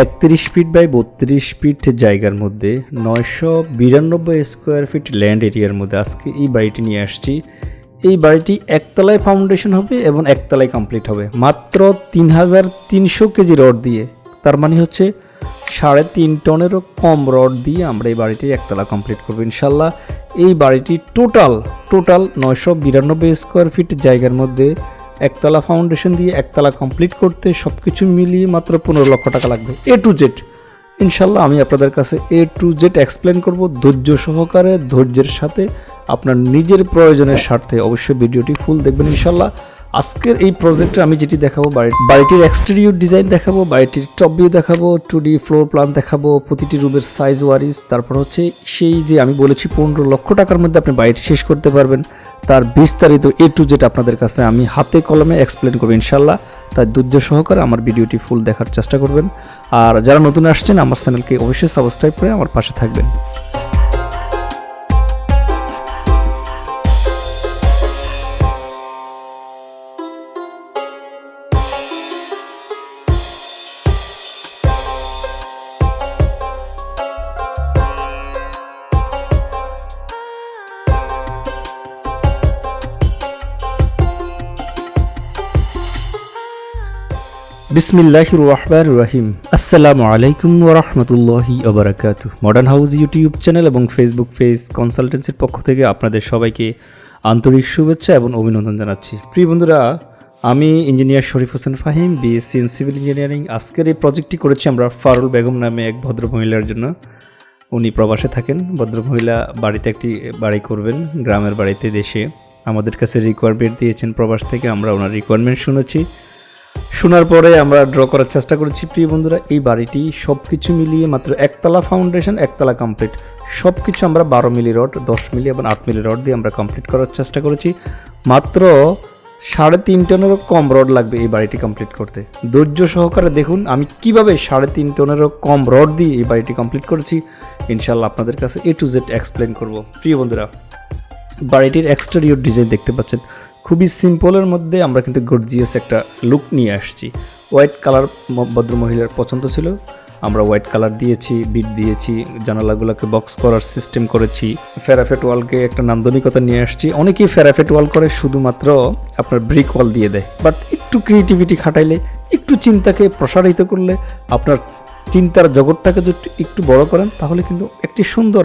একত্রিশ feet by বত্রিশ fit জায়গার মধ্যে নয়শো বিরানব্বই স্কোয়ার ফিট ল্যান্ড এরিয়ার মধ্যে আজকে এই বাড়িটি নিয়ে আসছি। এই বাড়িটি একতলায় ফাউন্ডেশন হবে এবং একতলায় কমপ্লিট হবে। মাত্র তিন হাজার তিনশো কেজি রড দিয়ে, তার মানে হচ্ছে সাড়ে তিন টনেরও কম রড দিয়ে আমরা এই বাড়িটি একতলা কমপ্লিট করব ইনশাল্লাহ। এই বাড়িটি টোটাল টোটাল নয়শো বিরানব্বই স্কোয়ার ফিট জায়গার মধ্যে একতলা ফাউন্ডেশন দিয়ে একতলা কমপ্লিট করতে সব কিছু মিলিয়ে মাত্র পনেরো লক্ষ টাকা লাগবে। এ টু জেড ইনশাল্লাহ আমি আপনাদের কাছে এ টু জেড এক্সপ্লেন করব ধৈর্য সহকারে, ধৈর্যের সাথে আপনার নিজের প্রয়োজনের স্বার্থে। অবশ্যই ভিডিওটি ফুল দেখবেন ইনশাল্লাহ। আজকের এই প্রজেক্টে আমি যেটি দেখাবো বাড়ি- বাড়িটির এক্সটেরিয়র ডিজাইন দেখাবো, বাড়িটির টপ ভিউ দেখাবো টু ডি ফ্লোর প্ল্যান দেখাবো, প্রতিটি রুমের সাইজ ওয়ারিজ তারপর হচ্ছে সেই যে আমি বলেছি পনেরো লক্ষ টাকার মধ্যে আপনি বাড়িটি শেষ করতে পারবেন। তার বিস্তারিত এ টু জেড আপনাদের কাছে আমি হাতে কলমে এক্সপ্লেন করব ইনশাল্লাহ তাই ধৈর্য সহকারে আমার ভিডিওটি ফুল দেখার চেষ্টা করবেন। আর যারা নতুন আসছেন, আমার চ্যানেলকে অবশ্যই সাবস্ক্রাইব করে আমার পাশে থাকবেন। বিসমিল্লাহ রহমান রহিম। আসসালামু আলাইকুম ওরহমতুল্লাহি ওবরাকাতু মডার্ন হাউস ইউটিউব চ্যানেল এবং ফেসবুক পেজ কনসালটেন্সির পক্ষ থেকে আপনাদের সবাইকে আন্তরিক শুভেচ্ছা এবং অভিনন্দন জানাচ্ছি। প্রিয় বন্ধুরা, আমি engineer Sharif Hossain Fahim BSc in civil engineering আজকের এই প্রজেক্টটি করেছি আমরা ফারুল বেগম নামে এক ভদ্র মহিলার জন্য। উনি প্রবাসে থাকেন। ভদ্রমহিলা বাড়িতে একটি বাড়ি করবেন, গ্রামের বাড়িতে দেশে। আমাদের কাছে রিকোয়ারমেন্ট দিয়েছেন প্রবাস থেকে, আমরা ওনার রিকোয়ারমেন্ট শুনেছি। শোনার পরে আমরা ড্র করার চেষ্টা করেছি। প্রিয় বন্ধুরা, এই বাড়িটি সব কিছু মিলিয়ে মাত্র একতলা ফাউন্ডেশন একতলা কমপ্লিট সব কিছু আমরা বারো মিলি রড, দশ মিলি এবং আট মিলি রড দিয়ে আমরা কমপ্লিট করার চেষ্টা করেছি। মাত্র সাড়ে তিন টনেরও কম রড লাগবে এই বাড়িটি কমপ্লিট করতে। ধৈর্য সহকারে দেখুন, আমি কীভাবে সাড়ে তিন টনেরও কম রড দিয়ে এই বাড়িটি কমপ্লিট করেছি। ইনশাল্লাহ আপনাদের কাছে এ টু জেড এক্সপ্লেন করব। প্রিয় বন্ধুরা, বাড়িটির এক্সটেরিয়র ডিজাইন দেখতে পাচ্ছেন। খুবই সিম্পলের মধ্যে আমরা কিন্তু গর্জিয়াস একটা লুক নিয়ে আসছি। হোয়াইট কালার ভদ্র মহিলার পছন্দ ছিল। আমরা হোয়াইট কালার দিয়েছি বিট দিয়েছি, জানালাগুলোকে বক্স করার সিস্টেম করেছি। ফেরাফেট ওয়ালকে একটা নান্দনিকতা নিয়ে আসছি। অনেকেই ফেরাফেট ওয়াল করে শুধুমাত্র আপনার ব্রিক ওয়াল দিয়ে দেয়। বাট একটু ক্রিয়েটিভিটি খাটাইলে, একটু চিন্তাকে প্রসারিত করলে আপনার চিন্তার জগৎটাকে যদি একটু বড় করেন, তাহলে কিন্তু একটি সুন্দর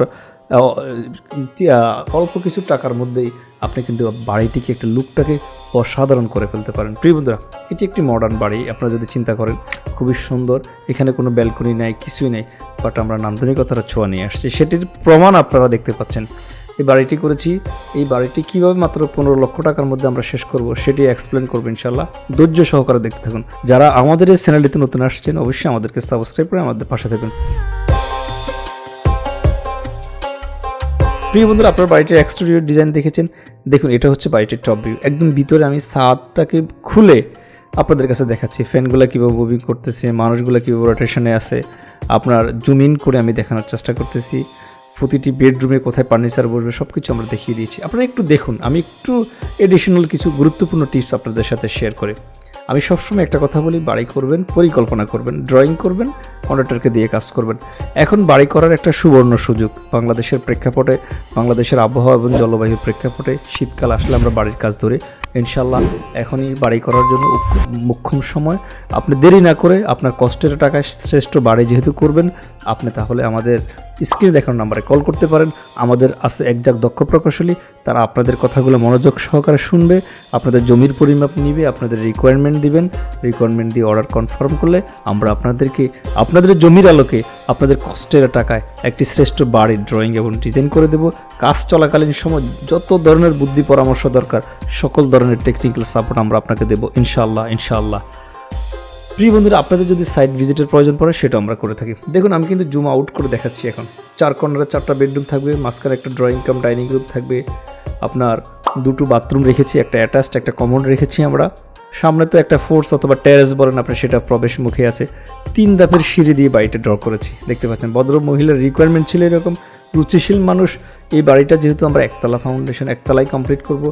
অল্প কিছু টাকার মধ্যেই আপনি কিন্তু বাড়িটিকে একটা লুকটাকে অসাধারণ করে ফেলতে পারেন। প্রিয় বন্ধুরা, এটি একটি মডার্ন বাড়ি। আপনারা যদি চিন্তা করেন, খুবই সুন্দর। এখানে কোনো ব্যালকনি নাই, কিছুই নেই বাট আমরা নান্দনিকতার ছোঁয়া নিয়ে আসছি। সেটির প্রমাণ আপনারা দেখতে পাচ্ছেন। এই বাড়িটি করেছি। এই বাড়িটি কীভাবে মাত্র পনেরো লক্ষ টাকার মধ্যে আমরা শেষ করব, সেটি এক্সপ্লেন করব ইনশাল্লাহ ধৈর্য সহকারে দেখতে থাকুন। যারা আমাদের এই চ্যানেলটিতে নতুন আসছেন, অবশ্যই আমাদেরকে সাবস্ক্রাইব করে আমাদের পাশে থাকুন। প্রিয় বন্ধুরা, আপনার বাড়িটির এক্সটেরিয়র ডিজাইন দেখেছেন? দেখুন, এটা হচ্ছে বাড়িটির টপ ভিউ একদম ভিতরে আমি ছাদটাকে খুলে আপনাদের কাছে দেখাচ্ছি। ফ্যানগুলো কীভাবে মুভিং করতেছে, মানুষগুলো কীভাবে রোটেশনে আছে, আপনার জুম ইন করে আমি দেখানোর চেষ্টা করতেছি। প্রতিটি বেডরুমে কোথায় ফার্নিচার বসবে সব কিছু আমরা দেখিয়ে দিয়েছি। আপনারা একটু দেখুন, আমি একটু এডিশনাল কিছু গুরুত্বপূর্ণ টিপস আপনাদের সাথে শেয়ার করে। আমি সবসময় একটা কথা বলি, বাড়ি করবেন, পরিকল্পনা করবেন ড্রয়িং করবেন কন্ট্রাক্টরকে দিয়ে কাজ করবেন। এখন বাড়ি করার একটা সুবর্ণ সুযোগ। বাংলাদেশের প্রেক্ষাপটে, বাংলাদেশের আবহাওয়া এবং জলবায়ুর প্রেক্ষাপটে শীতকাল আসলে আমরা বাড়ির কাজ ধরে। ইনশাল্লাহ এখনই বাড়ি করার জন্য মুখ্যম সময়। আপনি দেরি না করে আপনার কষ্টের টাকায় শ্রেষ্ঠ বাড়ি যেহেতু করবেন, আপনি তাহলে আমাদের স্ক্রিনে দেখানো নাম্বারে কল করতে পারেন। আমাদের আছে একজাক দক্ষ প্রকৌশলী, তারা আপনাদের কথাগুলো মনোযোগ সহকারে শুনবে, আপনাদের জমির পরিমাপ নিবে, আপনাদের রিকোয়ারমেন্ট দিবেন। রিকোয়ারমেন্ট দিয়ে অর্ডার কনফার্ম করলে আমরা আপনাদেরকে, আপনাদের জমির আলোকে, আপনাদের কষ্টের টাকায় একটি শ্রেষ্ঠ বাড়ির ড্রয়িং এবং ডিজাইন করে দেব। কাজ চলাকালীন সময় যত ধরনের বুদ্ধি পরামর্শ দরকার, সকল ধরনের টেকনিক্যাল সাপোর্ট আমরা আপনাকে দেবো। ইনশাআল্লাহ ইনশাআল্লাহ। প্রিয় বন্ধুরা, আপনাদের যদি সাইট ভিজিটের প্রয়োজন পড়ে, সেটা আমরা করে থাকি। দেখুন, আমি কিন্তু জুম আউট করে দেখাচ্ছি এখন। চার কর্নারে চারটা বেডরুম থাকবে, মাঝখানে একটা ড্রয়িং কাম ডাইনিং রুম থাকবে। আপনার দুটো বাথরুম রেখেছি, একটা অ্যাটাচড একটা কমন রেখেছি আমরা। সামনে তো একটা ফোর্স অথবা টেরেস বলেন আপনি, সেটা প্রবেশ মুখে আছে। তিন ধাপের সিঁড়ি দিয়ে বাড়িটা ড্র করেছি, দেখতে পাচ্ছেন। ভদ্র মহিলার রিকোয়ারমেন্ট ছিল এরকম। রুচিশীল মানুষ, এই বাড়িটা যেহেতু আমরা একতলা ফাউন্ডেশন একতলায় কমপ্লিট করব।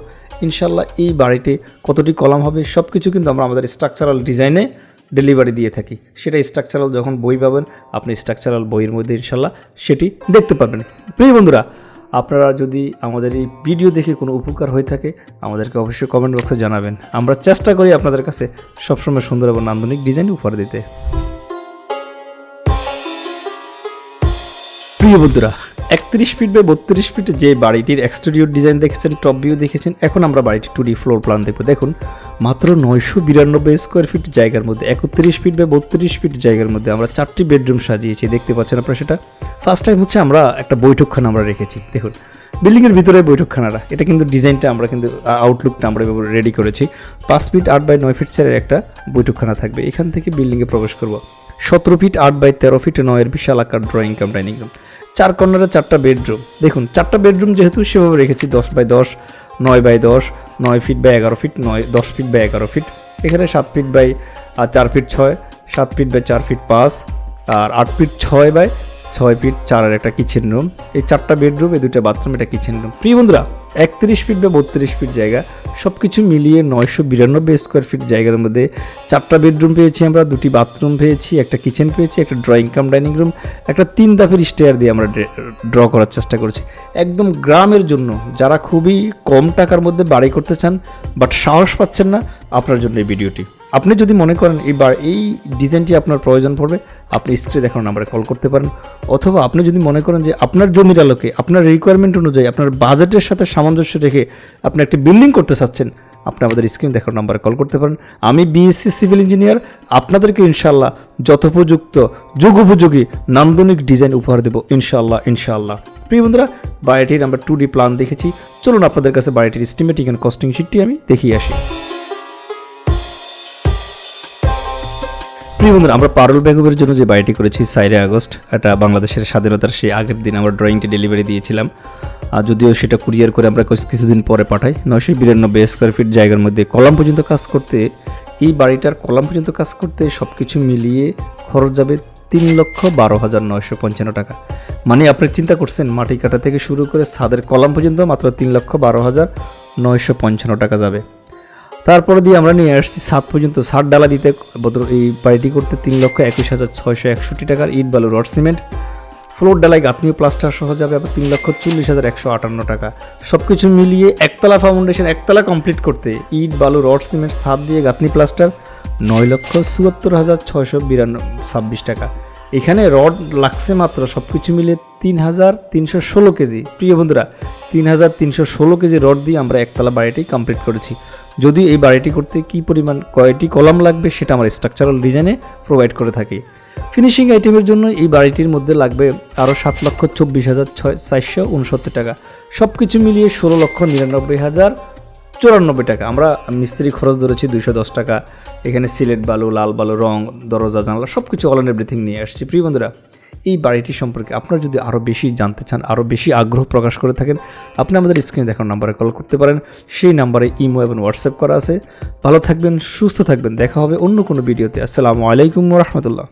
ইনশাল্লাহ এই বাড়িতে কতটি কলাম হবে সব কিছু কিন্তু আমরা আমাদের স্ট্রাকচারাল ডিজাইনে ডেলিভারি দিয়ে থাকি। সেটা স্ট্রাকচারাল যখন বই পাবেন, আপনি স্ট্রাকচারাল বইয়ের মধ্যে ইনশাল্লাহ সেটি দেখতে পাবেন। প্রিয় বন্ধুরা, আপনারা যদি আমাদের এই ভিডিও দেখে কোনো উপকার হয়ে থাকে, আমাদেরকে অবশ্যই কমেন্ট বক্সে জানাবেন। আমরা চেষ্টা করি আপনাদের কাছে সবসময় সুন্দর এবং নান্দনিক ডিজাইন উপহার দিতে। প্রিয় বন্ধুরা একত্রিশ ফিট বা বত্রিশ ফিট যে বাড়িটির এক্সটেরিয়র ডিজাইন দেখেছেন টপ ভিউ দেখেছেন, এখন আমরা বাড়িটি টু ডি ফ্লোর প্ল্যান দেখব। দেখুন, মাত্র নয়শো বিরানব্বই স্কোয়ার ফিট জায়গার মধ্যে, একত্রিশ ফিট বা বত্রিশ ফিট জায়গার মধ্যে আমরা চারটি বেডরুম সাজিয়েছি, দেখতে পাচ্ছেন আপনারা সেটা? ফার্স্ট টাইম হচ্ছে আমরা একটা বৈঠকখানা আমরা রেখেছি, দেখুন। বিল্ডিংয়ের ভিতরে বৈঠকখানাটা, এটা কিন্তু ডিজাইনটা আমরা কিন্তু আউটলুকটা আমরা রেডি করেছি। পাঁচ ফিট আট বাই নয় ফিট চারের একটা বৈঠকখানা থাকবে, এখান থেকে বিল্ডিংয়ে প্রবেশ করব। সতেরো ফিট আট বাই তেরো ফিট নয়ের বিশাল আকার ড্রয়িং কাম ডাইনিং রুম চার কর্নারে চারটা বেডরুম। দেখুন, চারটা বেডরুম যেহেতু সেভাবে রেখেছি, দশ বাই দশ, নয় বাই দশ, নয় ফিট বাই এগারো ফিট, নয়, দশ ফিট বাই এগারো ফিট। এখানে সাত ফিট বাই চার ফিট ছয়, সাত ফিট বাই চার ফিট পাঁচ, আর আট ফিট ছয় বাই ছয় ফিট চারের একটা কিচেন রুম এই চারটা বেডরুম, এই দুটো বাথরুম এটা কিচেন রুম প্রিয় বন্ধুরা একত্রিশ ফিট বা বত্রিশ ফিট জায়গা সব কিছু মিলিয়ে নয়শো বিরানব্বই স্কোয়ার ফিট জায়গার মধ্যে চারটা বেডরুম পেয়েছি আমরা, দুটি বাথরুম পেয়েছি, একটা কিচেন পেয়েছি, একটা ড্রয়িং কাম ডাইনিং রুম একটা তিন দাফের স্টেয়ার দিয়ে আমরা ড্র করার চেষ্টা করছি। একদম গ্রামের জন্য, যারা খুবই কম টাকার মধ্যে বাড়ি করতে চান বাট সাহস পাচ্ছেন না, আপনার জন্য এই ভিডিওটি আপনি যদি মনে করেন এবার এই ডিজাইনটি আপনার প্রয়োজন পড়বে, আপনি স্ক্রিনে দেখানো নাম্বারে কল করতে পারেন। অথবা আপনি যদি মনে করেন যে আপনার জমির আলোকে, আপনার রিকোয়ারমেন্ট অনুযায়ী, আপনার বাজেটের সাথে সামঞ্জস্য রেখে আপনি একটি বিল্ডিং করতে চাচ্ছেন, আপনি আমাদের স্ক্রিন দেখার নাম্বারে কল করতে পারেন। আমি বিএসসি সিভিল ইঞ্জিনিয়ার আপনাদেরকে ইনশাল্লাহ যথোপযুক্ত, যুগোপযোগী, নান্দনিক ডিজাইন উপহার দেবো ইনশাল্লাহ ইনশাল্লাহ প্রিয় বন্ধুরা, বাড়িটির আমরা টু ডি প্ল্যান দেখেছি। চলুন আপনাদের কাছে বাড়িটির এস্টিমেটিং অ্যান্ড কস্টিং শিটটি আমি দেখিয়ে আসি। প্রিয় বন্ধুরা, আমরা পারুল বেগমের জন্য যে বাড়িটি করেছি সাইরে আগস্ট, এটা বাংলাদেশের স্বাধীনতার সেই আগের দিন আমরা ড্রয়িংটি ডেলিভারি দিয়েছিলাম। আর যদিও সেটা কুরিয়ার করে আমরা কিছু- কিছুদিন পরে পাঠাই। নয়শো বিরানব্বই স্কোয়ার ফিট জায়গার মধ্যে কলাম পর্যন্ত কাজ করতে, এই বাড়িটার কলাম পর্যন্ত কাজ করতে সব কিছু মিলিয়ে খরচ যাবে তিন লক্ষ বারো হাজার নয়শো পঞ্চান্ন টাকা। মানে আপনি চিন্তা করছেন, মাটি কাটা থেকে শুরু করে ছাদের কলাম পর্যন্ত মাত্র তিন লক্ষ বারো হাজার নয়শো পঞ্চান্ন টাকা যাবে। তারপরে দিয়ে আমরা নিয়ে আসছি সাত পর্যন্ত। ষাট ডালা দিতে এই বাড়িটি করতে তিন লক্ষ একুশ হাজার ছয়শো একষট্টি টাকার ইট, বালু, রড, সিমেন্ট। ফ্লোর ডালায় গাঁথনি প্লাস্টার সহ যাবে আবার তিন লক্ষ চল্লিশ হাজার একশো আটান্ন টাকা। সব কিছু মিলিয়ে একতলা ফাউন্ডেশন একতলা কমপ্লিট করতে ইট, বালু, রড, সিমেন্ট, ছাদ দিয়ে গাঁথনি প্লাস্টার নয় লক্ষ চুয়াত্তর হাজার ছয়শো বিরান্ন ছাব্বিশ টাকা। এখানে রড লাগছে মাত্র সব কিছু মিলিয়ে তিন হাজার তিনশো ষোলো কেজি। প্রিয় বন্ধুরা, তিন হাজার তিনশো ষোলো কেজি রড দিয়ে আমরা একতলা বাড়িটি কমপ্লিট করেছি। যদি এই বাড়িটি করতে কি পরিমাণ কয়টি কলাম লাগবে সেটা আমার স্ট্রাকচারাল ডিজাইনে প্রোভাইড করে থাকি। ফিনিশিং আইটেমের জন্য এই বাড়িটির মধ্যে লাগবে আরও সাত লক্ষ চব্বিশ হাজার ছয় চারশো উনসত্তর টাকা। সব কিছু মিলিয়ে ষোলো লক্ষ নিরানব্বই হাজার চুরানব্বই টাকা। আমরা মিস্ত্রি খরচ ধরেছি দুইশো দশ টাকা। এখানে সিলেট বালু, লাল বালু, রং, দরজা, জানলা সব কিছু অল এভরিথিং নিয়ে আসছি। প্রিয় বন্ধুরা এই বাড়িটি সম্পর্কে আপনারা যদি আরও বেশি জানতে চান আরও বেশি আগ্রহ প্রকাশ করে থাকেন, আপনি আমাদের স্ক্রিনে দেখার নাম্বারে কল করতে পারেন। সেই নাম্বারে ইমো এবং হোয়াটসঅ্যাপ করা আছে। ভালো থাকবেন, সুস্থ থাকবেন। দেখা হবে অন্য কোনো ভিডিওতে আসসালামু আলাইকুম রহমতুল্লাহ।